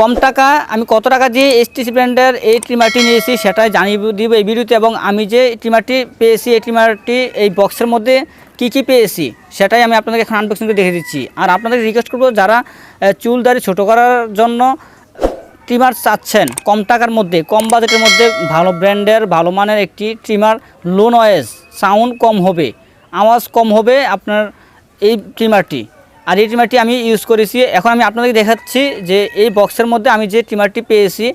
কম টাকা, আমি কত টাকা দিয়ে এসটিসি ব্র্যান্ডের এই ট্রিমারটি নিয়েছি সেটাই জানিয়ে দিব এই ভিডিওতে এবং আমি যে ট্রিমারটি পেয়েছি, এই ট্রিমারটি এই বক্সের মধ্যে কি কি পেয়েছি সেটাই আমি আপনাদেরকে এখন আনবক্সিং করে দেখে দিচ্ছি। আর আপনাদের রিকোয়েস্ট করব যারা চুল দাড়ি ছোটো করার জন্য ট্রিমার চাচ্ছেন, কম টাকার মধ্যে, কম বাজেটের মধ্যে ভালো ব্র্যান্ডের, ভালো মানের একটি ট্রিমার লো নয়েজ সাউন্ড কম হবে, আওয়াজ কম হবে আপনার এই ট্রিমারটি আর এই ট্রিমারটি আমি ইউজ করেছি। এখন আমি আপনাদেরকে দেখাচ্ছি যে এই বক্সের মধ্যে আমি যে ট্রিমারটি পেয়েছি,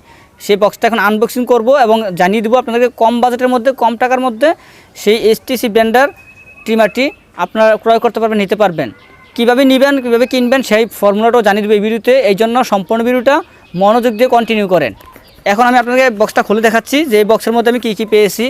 সেই বক্সটা এখন আনবক্সিং করব এবং জানিয়ে দেবো আপনাদেরকে কম বাজেটের মধ্যে, কম টাকার মধ্যে সেই এসটিসি ব্র্যান্ডের ট্রিমারটি আপনারা ক্রয় করতে পারবেন, নিতে পারবেন। কীভাবে নেবেন, কীভাবে কিনবেন সেই ফর্মুলাটাও জানিয়ে দেবো এই ভিডিওতে। এই জন্য সম্পূর্ণ ভিডিওটা মনোযোগ দিয়ে কন্টিনিউ করেন। এখন আমি আপনাকে বক্সটা খুলে দেখাচ্ছি যে এই বক্সের মধ্যে আমি কী কী পেয়েছি।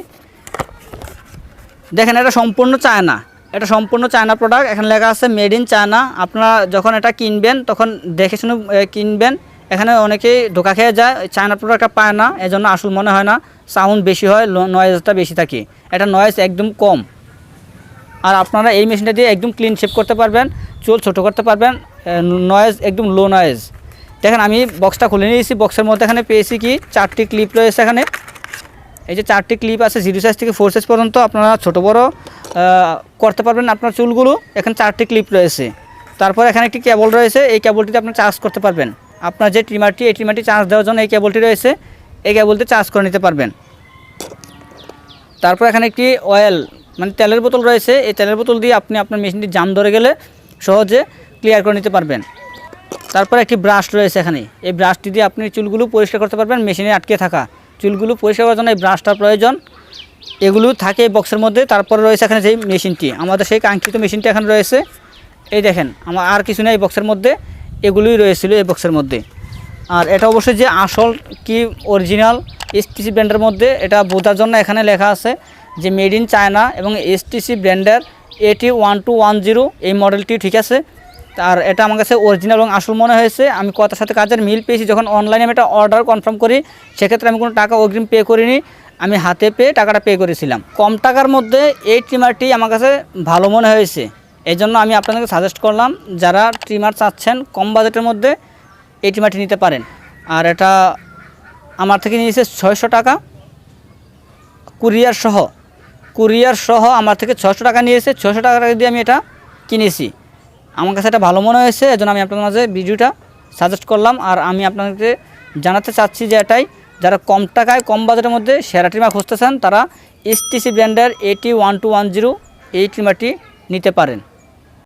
দেখেন, এটা সম্পূর্ণ চায়না। এটা সম্পূর্ণ চায়না প্রোডাক্ট এখানে লেখা আছে মেড ইন চায়না আপনারা যখন এটা কিনবেন, তখন দেখে শুনে কিনবেন। এখানে অনেকেই ধোকা খেয়ে যায়, চায়না প্রোডাক্টটা পায় না, এজন্য আসল মনে হয় না সাউন্ড বেশি হয় নয়েজটা বেশি থাকে। এটা নয়েজ একদম কম। আর আপনারা এই মেশিনটা দিয়ে একদম ক্লিন শেপ করতে পারবেন, চুল ছোটো করতে পারবেন নয়েজ একদম লো নয়েজ দেখেন, আমি বক্সটা খুলে নিয়েছি। বক্সের মধ্যে এখানে পেয়েছি কি? চারটি ক্লিপ রয়েছে এখানে। এই যে চারটি ক্লিপ আছে জিরো সাইজ থেকে ফোর সাইজ পর্যন্ত আপনারা ছোটো, বড় করতে পারবেন আপনার চুলগুলো। এখানে চারটি ক্লিপ রয়েছে। তারপর এখানে একটি কেবল রয়েছে। এই কেবলটিতে আপনি চার্জ করতে পারবেন। আপনার যে ট্রিমারটি এই ট্রিমারটি চার্জ দেওয়ার জন্য এই কেবলটি রয়েছে। এই কেবলটি চার্জ করে নিতে পারবেন। তারপর এখানে একটি অয়েল মানে তেলের বোতল রয়েছে। এই তেলের বোতল দিয়ে আপনি আপনার মেশিনটি জাম ধরে গেলে সহজে ক্লিয়ার করে নিতে পারবেন। তারপর একটি ব্রাশ রয়েছে এখানে। এই ব্রাশটি দিয়ে আপনি চুলগুলো পরিষ্কার করতে পারবেন, মেশিনে আটকে থাকা। চুলগুলো পরিষ্কার করার জন্য এই ব্রাশটার প্রয়োজন। এগুলো থাকে বক্সের মধ্যে, তারপরে রয়েছে এখানে যেই মেশিনটি। আমাদের সেই কাঙ্ক্ষিত মেশিনটি এখানে রয়েছে। এই দেখেন, আমার আর কিছু নেই বক্সের মধ্যে, এগুলোই রয়েছিল এই বক্সের মধ্যে। আর এটা অবশ্যই যে আসল কি অরিজিনাল এসটিসি ব্র্যান্ডের মধ্যে, এটা বোঝার জন্য এখানে লেখা আছে যে মেড ইন চায়না এবং এসটিসি ব্র্যান্ডের এটি ওয়ান টু ওয়ান জিরো এই মডেলটি ঠিক আছে। আর এটা আমার কাছে অরিজিনাল এবং আসল মনে হয়েছে। আমি কথার সাথে কাজের মিল পেয়েছি। যখন অনলাইনে আমি এটা অর্ডার কনফার্ম করি, সেক্ষেত্রে আমি কোনো টাকা অগ্রিম পে করিনি। আমি হাতে পেয়ে টাকাটা পে করেছিলাম। কম টাকার মধ্যে এই ট্রিমারটি আমার কাছে ভালো মনে হয়েছে। এই জন্য আমি আপনাদেরকে সাজেস্ট করলাম, যারা ট্রিমার চাচ্ছেন, কম বাজেটের মধ্যে এই ট্রিমারটি নিতে পারেন। আর এটা আমার থেকে নিয়েছে ছয়শো টাকা। কুরিয়ার সহ কুরিয়ার সহ আমার থেকে ছশো টাকা নিয়েছে। ছশো টাকা দিয়ে আমি এটা কিনেছি আমার কাছে এটা ভালো মনে হয়েছে, এজন্য আমি আপনাদের মাঝে ভিডিওটা সাজেস্ট করলাম। আর আমি আপনাদেরকে জানাতে চাচ্ছি যে এটাই, যারা কম টাকায়, কম বাজেটের মধ্যে সেরা ট্রিমা খুঁজতেছেন, তারা এসটিসি ব্র্যান্ডের এটি ওয়ান টু ওয়ান জিরো এই ট্রিমারটি নিতে পারেন।